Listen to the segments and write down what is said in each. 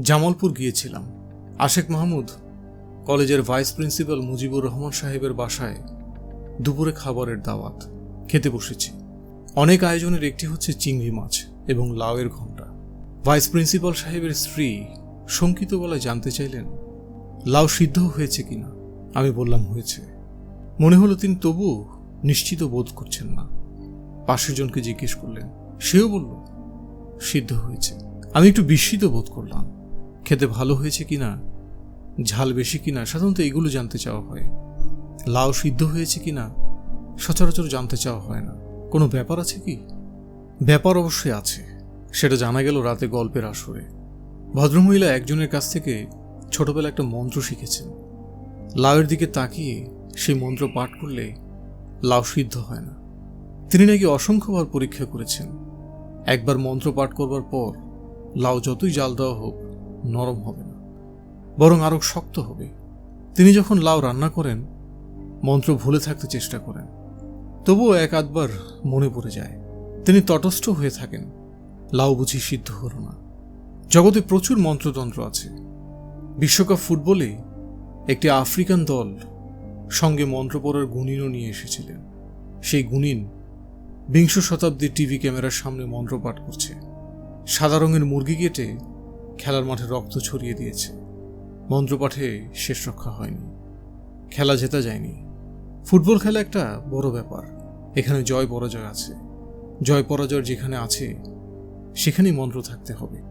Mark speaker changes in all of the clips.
Speaker 1: জামালপুর গিয়েছিলাম। আশেক মাহমুদ কলেজের ভাইস প্রিন্সিপাল মুজিবুর রহমান সাহেবের বাসায় দুপুরে খাবারের দাওয়াত খেতে বসেছি। অনেক আয়োজনের একটি হচ্ছে চিংড়ি মাছ এবং লাউয়ের ঘণ্টা। ভাইস প্রিন্সিপাল সাহেবের স্ত্রী শঙ্কিত গলায় জানতে চাইলেন, লাউ সিদ্ধ হয়েছে কিনা? আমি বললাম, হয়েছে। মনে হলো তিনি তবুও নিশ্চিত বোধ করছেন না। পাশের জনকে জিজ্ঞেস করলেন, সেও বলল, সিদ্ধ হয়েছে। আমি একটু বিস্মিত বোধ করলাম। খেতে ভালো হয়েছে কি না ঝাল বেশি কিনা, সাধারণত এগুলো জানতে চাওয়া হয়। লাউ সিদ্ধ হয়েছে কিনা, সচরাচর জানতে চাওয়া হয় না। কোনো ব্যাপার আছে কি? ব্যাপার অবশ্যই আছে। সেটা জানা গেল রাতে গল্পের আসরে। ভদ্রমহিলা একজনের কাছ থেকে ছোটবেলা একটা মন্ত্র শিখেছেন। লাউয়ের দিকে তাকিয়ে সেই মন্ত্র পাঠ করলে লাউ সিদ্ধ হয় না। তিনি নাকি অসংখ্যবার পরীক্ষা করেছেন। একবার মন্ত্র পাঠ করবার পর লাউ যতই জাল দেওয়া হোক নরম হবে না, বরং আরও শক্ত হবে। তিনি যখন লাউ রান্না করেন, মন্ত্র ভুলে থাকতে চেষ্টা করেন, তবুও এক আধবার মনে পড়ে যায়। তিনি তটস্থ হয়ে থাকেন, লাউ বুঝি সিদ্ধ হল না। জগতে প্রচুর মন্ত্রতন্ত্র আছে। বিশ্বকাপ ফুটবলে একটি আফ্রিকান দল সঙ্গে মন্ত্র পড়ার গুণিনও নিয়ে এসেছিলেন। সেই গুণিন বিংশ শতাব্দীর টিভি ক্যামেরার সামনে মন্ত্র পাঠ করছে। সাদা রঙের মুরগি কেটে খেলার মাঠে রক্ত ছড়িয়ে দিয়েছে। মন্ত্রপাঠে শেষ রক্ষা হয়নি। খেলা জেতা যায়নি। ফুটবল খেলা একটা বড় ব্যাপার। এখানে জয় পরাজয় আছে। জয় পরাজয় যেখানে আছে, সেখানেই মন্ত্র থাকতে হবে।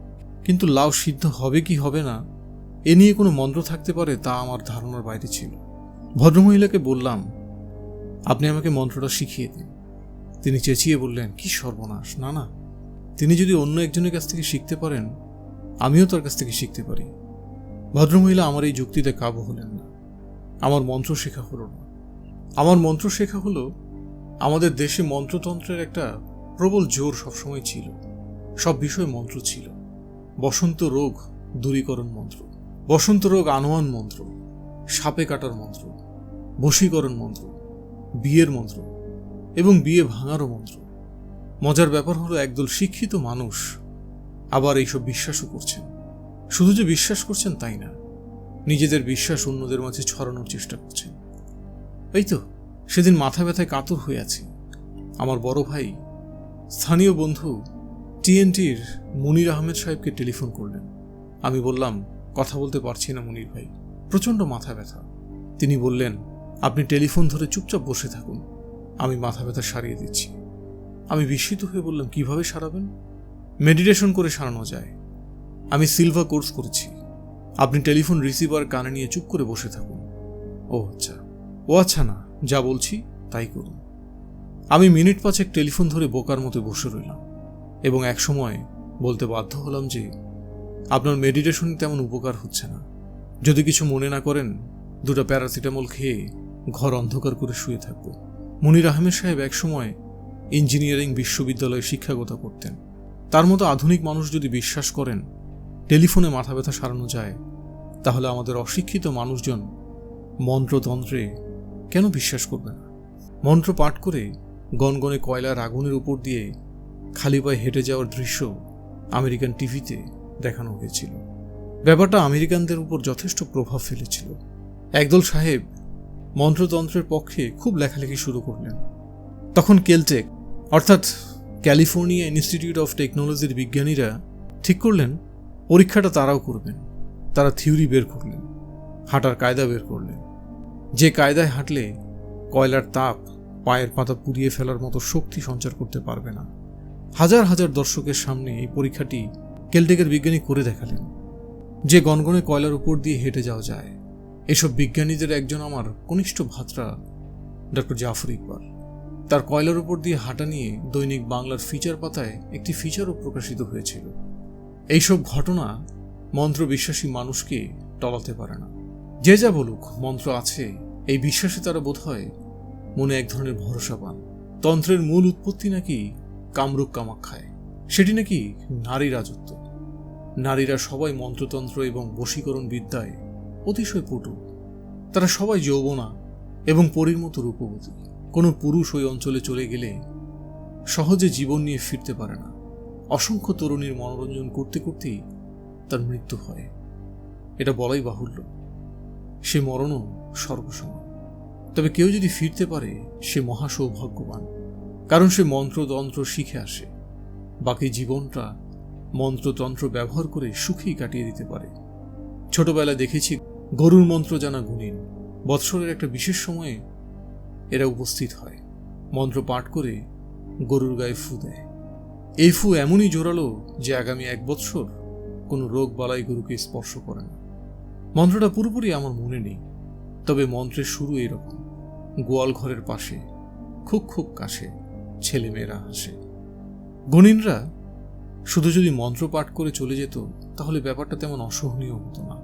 Speaker 1: কিন্তু লাউ সিদ্ধ হবে কি হবে না, এ নিয়ে কোনো মন্ত্র থাকতে পারে তা আমার ধারণার বাইরে ছিল। ভদ্রমহিলাকে বললাম, আপনি আমাকে মন্ত্রটা শিখিয়ে দিন। তিনি চেঁচিয়ে বললেন, কি সর্বনাশ না না তিনি যদি অন্য একজনের কাছ থেকে শিখতে পারেন আমিও তার কাছ থেকে শিখতে পারি। ভদ্রমহিলা আমার এই যুক্তিতে কাবু হলেন না। আমার মন্ত্র শেখা হলো না। আমার মন্ত্র শেখা হলো, আমাদের দেশে মন্ত্রতন্ত্রের একটা প্রবল জোর সবসময় ছিল। সব বিষয় মন্ত্র ছিল। বসন্ত রোগ দূরীকরণ মন্ত্র, বসন্ত রোগ আনোয়ান মন্ত্র, সাপে কাটার মন্ত্র, বশীকরণ মন্ত্র, বিয়ের মন্ত্র এবং বিয়ে ভাঙারও মন্ত্র। মজার ব্যাপার হলো, একদল শিক্ষিত মানুষ আবার এইসব বিশ্বাসও করছেন। শুধু যে বিশ্বাস করছেন তাই না, নিজেদের বিশ্বাস অন্যদের মাঝে ছড়ানোর চেষ্টা করছেন। এই তো, সেদিন মাথা ব্যথায় কাতর হয়ে আছি। আমার বড় ভাই, স্থানীয় বন্ধু, টিএনটির মুনির আহমেদ সাহেবকে টেলিফোন করলেন। আমি বললাম, কথা বলতে পারছি না মুনির ভাই, প্রচণ্ড মাথা ব্যথা। তিনি বললেন, আপনি টেলিফোন ধরে চুপচাপ বসে থাকুন, আমি মাথা ব্যথা সারিয়ে দিচ্ছি। আমি বিস্মিত হয়ে বললাম, কীভাবে সারাবেন? মেডিটেশন করে সারানো যায়। আমি সিলভা কোর্স করেছি। আপনি টেলিফোন রিসিভার কানে নিয়ে চুপ করে বসে থাকুন। ও আচ্ছা। ও আচ্ছা না, যা বলছি তাই করুন। আমি মিনিট পাঁচেক টেলিফোন ধরে বোকার মতো বসে রইলাম এবং এক সময় বলতে বাধ্য হলাম যে, আপনার মেডিটেশনে তেমন উপকার হচ্ছে না। যদি কিছু মনে না করেন, দুটো প্যারাসিটামল খেয়ে ঘর অন্ধকার করে শুয়ে থাকব। মুনির আহমেদ সাহেব একসময় ইঞ্জিনিয়ারিং বিশ্ববিদ্যালয়ে শিক্ষাগত করতেন। তার মতো আধুনিক মানুষ যদি বিশ্বাস করেন, টেলিফোনে মাথা ব্যথা সারানো যায়, তাহলে আমাদের অশিক্ষিত মানুষজন মন্ত্রতন্ত্রে কেন বিশ্বাস করবে না? মন্ত্র পাঠ করে গনগনে কয়লার আগুনের উপর দিয়ে খালি পায়ে হেঁটে যাওয়ার দৃশ্য আমেরিকান টিভিতে দেখানো হয়েছিল। ব্যাপারটা আমেরিকানদের উপর যথেষ্ট প্রভাব ফেলেছিল। একদল সাহেব মন্ত্রতন্ত্রের পক্ষে খুব লেখালেখি শুরু করলেন। তখন কেলটেক, অর্থাৎ ক্যালিফোর্নিয়া ইনস্টিটিউট অফ টেকনোলজির বিজ্ঞানীরা ঠিক করলেন, পরীক্ষাটা তারাও করবেন। তারা থিওরি বের করলেন, হাঁটার কায়দা বের করলেন। যে কায়দায় হাঁটলে কয়লার তাপ পায়ের পাতা পুড়িয়ে ফেলার মতো শক্তি সঞ্চার করতে পারবে না। হাজার হাজার দর্শকের সামনে এই পরীক্ষাটি কেলটেকের বিজ্ঞানী করে দেখালেন। যে গনগনে কয়লার উপর দিয়ে হেঁটে যাওয়া যায়, এসব বিজ্ঞানীদের একজন আমার কনিষ্ঠ ভাত্রা ডক্টর জাফর ইকবাল। তার কয়লার উপর দিয়ে হাঁটা নিয়ে দৈনিক বাংলার ফিচার পাতায় একটি ফিচারও প্রকাশিত হয়েছিল। এইসব ঘটনা মন্ত্র বিশ্বাসী মানুষকে টলাতে পারে না। যে যা বলুক, মন্ত্র আছে, এই বিশ্বাসে তারা বোধ হয় মনে এক ধরনের ভরসা পান। তন্ত্রের মূল উৎপত্তি নাকি কামরূপ কামাক্ষায় সেটি নাকি নারী রাজত্ব। নারীরা সবাই মন্ত্রতন্ত্র এবং বশীকরণ বিদ্যায় অতিশয় পটু। তারা সবাই যৌবনা এবং পরীর মতো রূপবতী। কোনো পুরুষ ওই অঞ্চলে চলে গেলে সহজে জীবন নিয়ে ফিরতে পারে না। অসংখ্য তরুণীর মনোরঞ্জন করতে করতেই তার মৃত্যু হয়। এটা বলাই বাহুল্য। সে মরণও স্বর্গসমান তবে কেউ যদি ফিরতে পারে, সে মহা সৌভাগ্যবান কারণ সে মন্ত্রতন্ত্র শিখে আসে। বাকি জীবনটা মন্ত্রতন্ত্র ব্যবহার করে সুখেই কাটিয়ে দিতে পারে। ছোটবেলায় দেখেছি গরুর মন্ত্র জানা গুণিন। বৎসরের একটা বিশেষ সময়ে এরা উপস্থিত হয়। মন্ত্র পাঠ করে গরুর গায়ে ফু দেয়। এই ফু এমনই জোরালো যে আগামী এক বৎসর কোনো রোগ বালাই গরুকে স্পর্শ করে না। মন্ত্রটা পুরোপুরি আমার মনে নেই, তবে মন্ত্রের শুরু এরকম। গোয়াল ঘরের পাশে, খুব খুব কাছে ছেলেমেয়েরা হাসে। গণিনরা, শুধু যদি মন্ত্র পাঠ করে চলে যেত, তাহলে ব্যাপারটা তেমন অসহনীয় হতো না।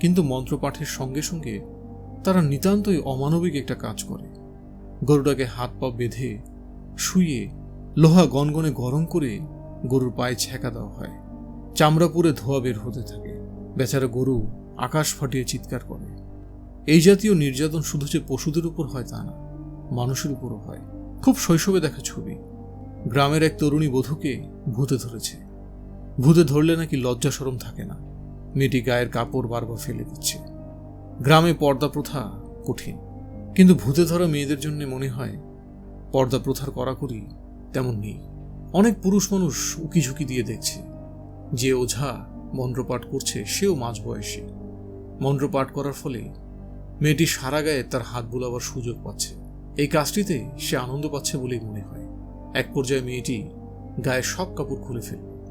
Speaker 1: কিন্তু মন্ত্র পাঠের সঙ্গে সঙ্গে তারা নিতান্তই অমানবিক একটা কাজ করে। গরুটাকে হাত পা বেঁধে শুয়ে লোহা গনগনে গরম করে গরুর পায়ে ছ্যাঁকা দেওয়া হয়। চামড়া পুরে ধোয়া বের হতে থাকে। বেচারা গরু আকাশ ফাটিয়ে চিৎকার করে। এই জাতীয় নির্যাতন শুধু যে পশুদের উপর হয় তা না, মানুষের উপরও হয়। খুব শৈশবে দেখা ছবি। গ্রামের এক তরুণী বধূকে ভূতে ধরেছে। ভূতে ধরলে নাকি লজ্জা সরম থাকে না। মেয়েটি গায়ের কাপড় বারবার ফেলে দিচ্ছে। গ্রামে পর্দা প্রথা কঠিন। কিন্তু ভূতে ধরা মেয়েদের জন্য মনে হয়, পর্দা প্রথার কড়াকড়ি তেমন নেই। অনেক পুরুষ মানুষ উকি ঝুঁকি দিয়ে দেখছে, যে ওঝা মন্ত্রপাঠ করছে সেও মাঝ বয়সী। মন্ত্রপাঠ করার ফলে মেয়েটি সারা গায়ে তার হাত বোলাবার সুযোগ পাচ্ছে। এই কাজটিতে সে আনন্দ পাচ্ছে বলেই মনে হয়। এক পর্যায়ে মেয়েটি গায়ে সব কাপড় খুলে ফেলল।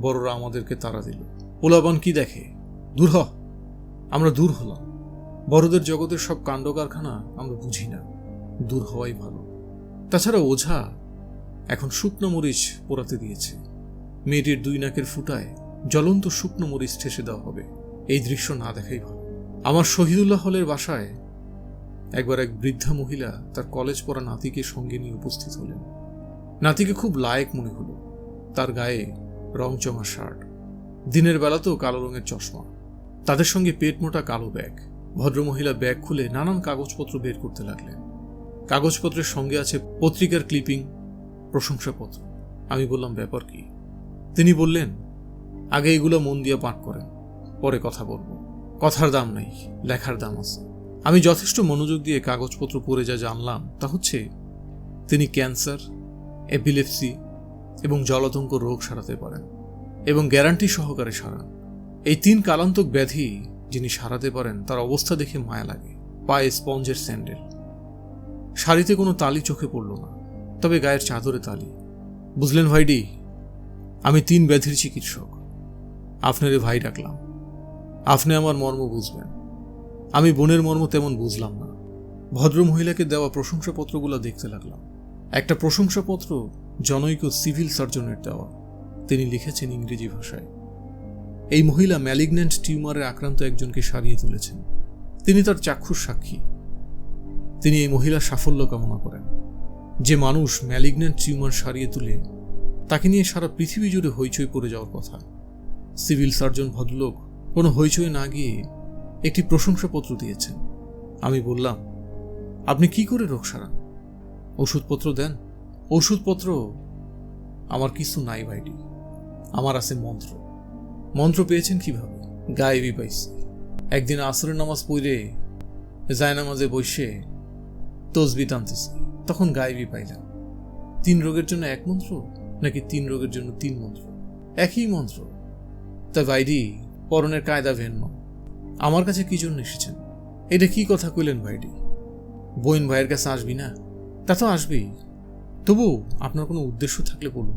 Speaker 1: বড়রা আমাদেরকে তাড়া দিল। পোলাবান কি দেখে? দূর হ। আমরা দূর হলাম। বড়দের জগতের সব কাণ্ড কারখানা আমরা বুঝি না। দূর হওয়াই ভালো। তাছাড়া ওঝা এখন শুকনো মরিচ পোড়াতে দিয়েছে। মেয়েটির দুই নাকের ফুটায় জ্বলন্ত শুকনো মরিচ ঠেসে দেওয়া হবে। এই দৃশ্য না দেখাই ভালো। আমার শহীদুল্লাহ হলের বাসায় একবার এক বৃদ্ধা মহিলা তার কলেজ পড়া নাতিকে সঙ্গে নিয়ে উপস্থিত হলেন। নাতিকে খুব লায়ক মনে হলো। তার গায়ে রংচঙা শার্ট। দিনের বেলাতেও কালো রঙের চশমা। তাদের সঙ্গে পেট মোটা কালো ব্যাগ। ভদ্রমহিলা ব্যাগ খুলে নানান কাগজপত্র বের করতে লাগলেন। কাগজপত্রের সঙ্গে আছে পত্রিকার ক্লিপিং, প্রশংসাপত্র। আমি বললাম, ব্যাপার কি? তিনি বললেন, আগে এগুলো মন দিয়ে পাঠ করেন, পরে কথা বলব। কথার দাম নেই, লেখার দাম আছে। আমি যথেষ্ট মনোযোগ দিয়ে কাগজপত্র পড়ে যা জানলাম, তা হচ্ছে, তিনি ক্যান্সার, এপিলেপসি এবং জলাতঙ্ক রোগ সারাতে পারেন এবং গ্যারান্টি সহকারে সারান। এই তিন কালান্তক ব্যাধি যিনি সারাতে পারেন, তার অবস্থা দেখে মায়া লাগে। পায়ে স্পঞ্জের স্যান্ডেল। শাড়িতে কোনো তালি চোখে পড়ল না, তবে গায়ের চাদরে তালি। বুঝলেন ভাইডি আমি তিন ব্যাধির চিকিৎসক। আপনারে ভাই ডাকলাম। আপনি আমার মর্ম বুঝবেন। আমি বোনের মর্ম তেমন বুঝলাম না। ভদ্র মহিলাকে দেওয়া প্রশংসাপত্রগুলো দেখতে লাগলাম। একটা প্রশংসাপত্র জনৈক সিভিল সার্জনের দেওয়া। তিনি লিখেছেন ইংরেজি ভাষায়। এই মহিলা ম্যালিগন্যান্ট টিউমারে আক্রান্ত একজনকে সারিয়ে তুলেছেন। তিনি তার চাক্ষুষ সাক্ষী। তিনি এই মহিলার সাফল্য কামনা করেন। যে মানুষ ম্যালিগন্যান্ট টিউমার সারিয়ে তুলে, তাকে নিয়ে সারা পৃথিবী জুড়ে হইচই পড়ে যাওয়ার কথা। সিভিল সার্জন ভদ্রলোক কোনো হইচই না গিয়ে একটি প্রশংসাপত্র দিয়েছেন। আমি বললাম, আপনি কি করে রোগ সারান? ওষুধপত্র দেন? ওষুধপত্র আমার কিছু নাই ভাইটি। আমার আছে মন্ত্র। মন্ত্র পেয়েছেন কীভাবে? গায়েবি পাইছি। একদিন আসরের নামাজ পড়ে জায়নামাজে বসে তসবি টানতেছি। তখন গায়েবি পাইলাম। তিন রোগের জন্য এক মন্ত্র নাকি তিন রোগের জন্য তিন মন্ত্র? একই মন্ত্র। তা ভাইডি পরনের কায়দা ভিন্ন। আমার কাছে কি জন্য এসেছেন? এটা কি কথা কইলেন ভাইডি বইন ভাইয়ের কাছে আসবি না? তা তো আসবেই। তবু আপনার কোনো উদ্দেশ্য থাকলে বলুন।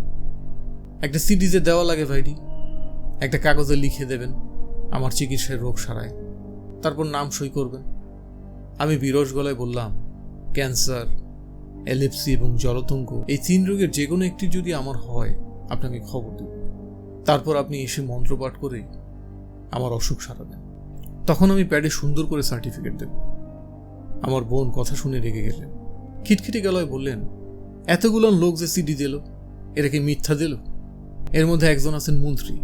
Speaker 1: একটা সিডিজে দেওয়া লাগে ভাইডি একটা কাগজে লিখে দেবেন আমার চিকিৎসায় রোগ সারায়। তারপর নাম সই করবেন। আমি বিরস গলায় বললাম, ক্যান্সার, এলিপসি এবং জলতঙ্ক, এই তিন রোগের যে কোনো একটি যদি আমার হয়, আপনাকে খবর দেব। তারপর আপনি এসে মন্ত্রপাঠ করে আমার অসুখ সারাবেন। তখন আমি প্যাডে সুন্দর করে সার্টিফিকেট দেব। আমার বোন কথা শুনে রেগে গেলেন। খিটখিটে গলায় বললেন এতগুলো লোক যে সিডি দিল, এরা কি মিথ্যা দিল? এর মধ্যে একজন আছেন মন্ত্রী।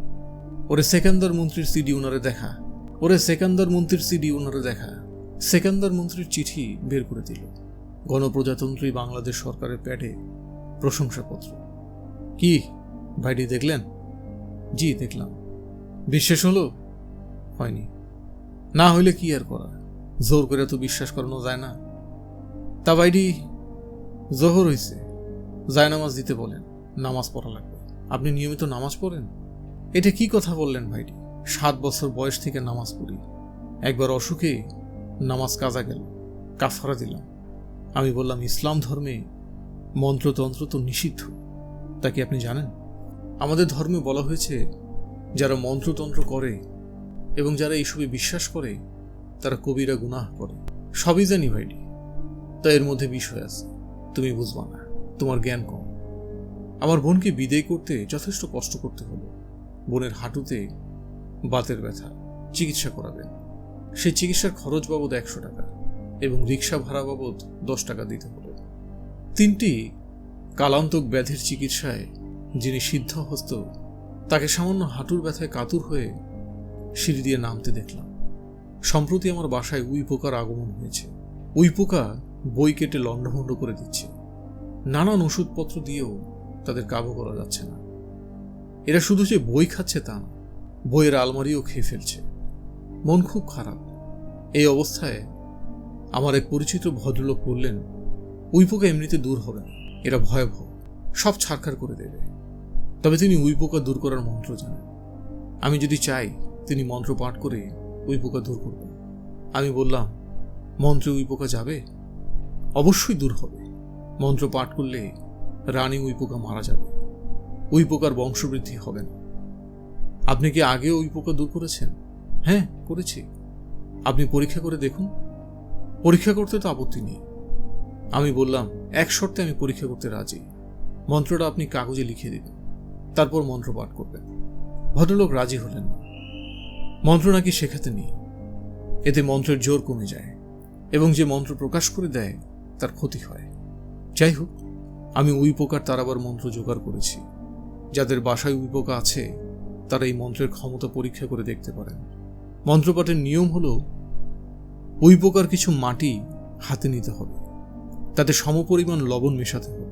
Speaker 1: ওরে সেকেন্দর মন্ত্রীর সিডি ওনারে দেখা। ওরে সেকেন্দর মন্ত্রীর সিডি ওনারে দেখা। সেকেন্দর মন্ত্রীর চিঠি বের করে দিল। গণপ্রজাতন্ত্রী বাংলাদেশ সরকারের প্যাডে প্রশংসাপত্র। কি, ভাইটি দেখলেন? জি, দেখলাম। বিশ্বাস হলো? হয়নি। না হইলে কি আর করা? জোর করে তো বিশ্বাস করানো যায় না। তা ভাইডি জোহর হইছে। যায় নামাজ দিতে বলেন। নামাজ পড়া লাগবে। আপনি নিয়মিত নামাজ পড়েন? এটা কি কথা বললেন ভাইডি সাত বছর বয়স থেকে নামাজ পড়ি। একবার অসুখে নামাজ কাজা গেল কাফারা দিলাম। আমি বললাম, ইসলাম ধর্মে মন্ত্রতন্ত্র তো নিষিদ্ধ। তা কি আপনি জানেন? আমাদের ধর্মে বলা হয়েছে, যারা মন্ত্রতন্ত্র করে এবং যারা এইসবে বিশ্বাস করে, তারা কবিরা গুনাহ করে। সবই জানি ভাইডি তা এর মধ্যে বিষয় আছে। তুমি বুঝবা না, তোমার জ্ঞান কম। আমার বোনকে বিদায় করতে যথেষ্ট কষ্ট করতে হলো। বোনের হাঁটুতে বাতের ব্যথা, চিকিৎসা করাবেন। সেই চিকিৎসার খরচ বাবদ একশো টাকা এবং রিক্সা ভাড়া বাবদ দশ টাকা দিতে হলো তিনটি কালান্তক ব্যাধির চিকিৎসায় যিনি সিদ্ধহস্ত, তাকে সামান্য হাঁটুর ব্যথায় কাতুর হয়ে সিঁড়ি দিয়ে নামতে দেখলাম। সম্প্রতি আমার বাসায় উই পোকার আগমন হয়েছে। উই পোকা বই কেটে লণ্ডভণ্ড করে দিচ্ছে। নানান ওষুধপত্র দিয়েও তাদের কাবু করা যাচ্ছে না। এরা শুধু যে বই খাচ্ছে তা না, বইয়ের আলমারিও খেয়ে ফেলছে। মন খুব খারাপ। এই অবস্থায় আমার এক পরিচিত ভদ্রলোক বললেন উই পোকা এমনিতে দূর হবে না, এরা ভয়াবহ, সব ছাড়খাড় করে দেবে। তবে তিনি উই পোকা দূর করার মন্ত্র জানেন। আমি যদি চাই, তিনি মন্ত্র পাঠ করে উই পোকা দূর করবেন। আমি বললাম, মন্ত্রে উই পোকা যাবে? অবশ্যই দূর হবে। মন্ত্র পাঠ করলে রানী উই পোকা মারা যাবে। উই পোকার বংশবৃদ্ধি হবে না। আপনি কি আগে ওই পোকা দূর করেছেন? হ্যাঁ করেছি। আপনি পরীক্ষা করে দেখুন। পরীক্ষা করতে তো আপত্তি নেই। আমি বললাম, এক শর্তে আমি পরীক্ষা করতে রাজি। মন্ত্রটা আপনি কাগজে লিখে দিবেন। তারপর মন্ত্র পাঠ করবেন। ভদ্রলোক রাজি হলেন না। মন্ত্র নাকি শেখাতে নেই। এতে মন্ত্রের জোর কমে যায় এবং যে মন্ত্র প্রকাশ করে দেয়, তার ক্ষতি হয়। যাই হোক, আমি উই পোকার তারাবার মন্ত্র জোগাড় করেছি। যাদের বাসায় উইপোকা আছে, তারা এই মন্ত্রের ক্ষমতা পরীক্ষা করে দেখতে পারেন। মন্ত্রপাঠের নিয়ম হল উই পোকার কিছু মাটি হাতে নিতে হবে। তাতে সমপরিমাণ লবণ মেশাতে হবে।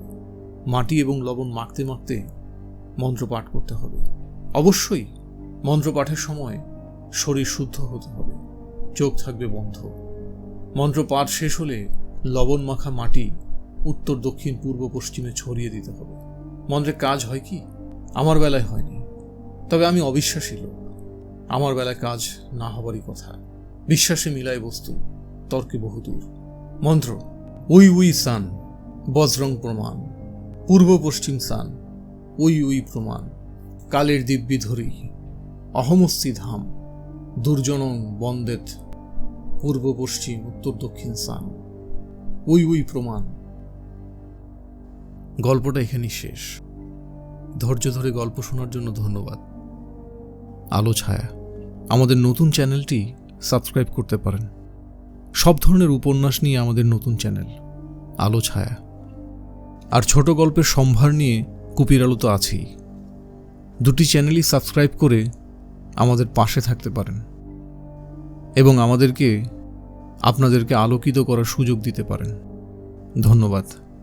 Speaker 1: মাটি এবং লবণ মাখতে মাখতে মন্ত্র পাঠ করতে হবে। অবশ্যই মন্ত্র পাঠের সময় শরীর শুদ্ধ হতে হবে, চোখ থাকবে বন্ধ। মন্ত্র পাঠ শেষ হলে লবণ মাখা মাটি উত্তর, দক্ষিণ, পূর্ব, পশ্চিমে ছড়িয়ে দিতে হবে। মন্ত্রের কাজ হয় কি? আমার বেলায় হয়নি। তবে আমি অবিশ্বাসী লোক। আমার বেলায় কাজ না হবারই কথা। বিশ্বাসে মিলায় বস্তু, তর্কে বহুদূর। মন্ত্র, উই উই সান, বজরং প্রমাণ। পূর্ব পশ্চিম সান, উই উই প্রমাণ। কালের দিব্যি ধরি, অহমস্তি ধাম। দুর্জনং বন্দেত, পূর্ব পশ্চিম, উত্তর দক্ষিণ সান। উই উই প্রমাণ। গল্পটা এখানেই শেষ। ধৈর্য ধরে গল্প শোনার জন্য ধন্যবাদ। আলো, ছায়া। আমাদের নতুন চ্যানেলটি সাবস্ক্রাইব করতে পারেন। সব ধরনের উপন্যাস নিয়ে আমাদের নতুন চ্যানেল, আলো, ছায়া। আর ছোট গল্পের সম্ভার নিয়ে কুপির আলো তো আছেই। দুটি চ্যানেলই সাবস্ক্রাইব করে আমাদের পাশে থাকতে পারেন। এবং আমাদেরকে, আপনাদেরকে আলোকিত করার সুযোগ দিতে পারেন। ধন্যবাদ।